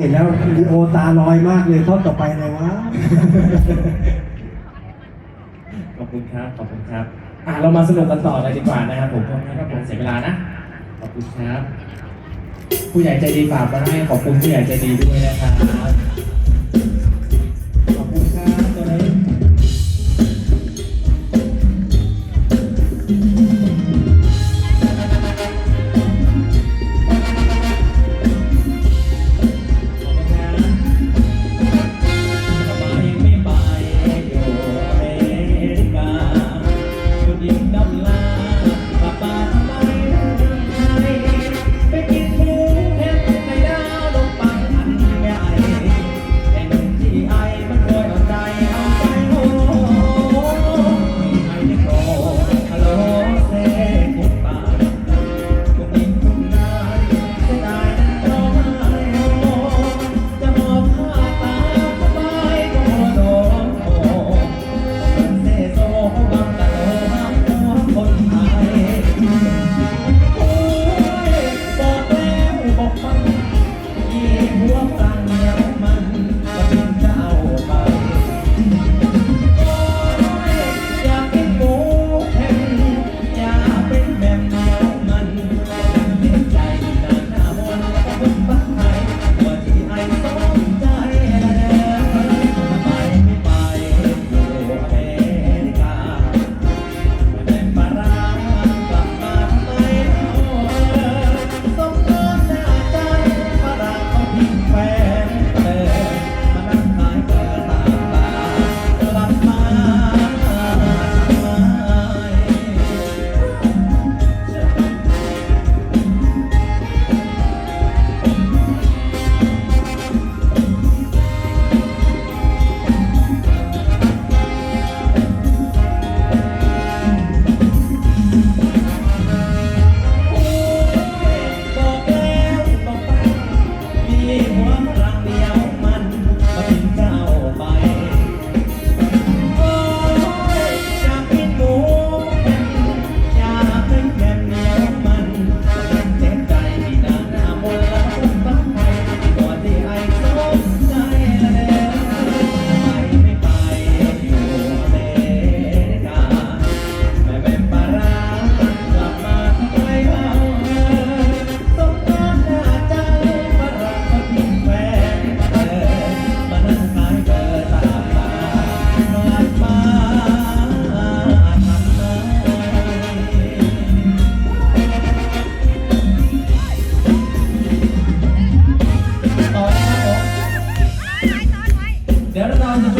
เห็นแล้วดีโอตาลอยมากเลยทอดต่อไปเลยวะ ขอบคุณครับ ขอบคุณครับ อะเรามาสนุกกันต่อเลยดีกว่านะครับผมขอบคุณครับผมเสียเวลานะ ขอบคุณครับ ผู้ใหญ่ใจดีฝากมาให้ขอบคุณผู้ใหญ่ใจดีด้วยนะครับ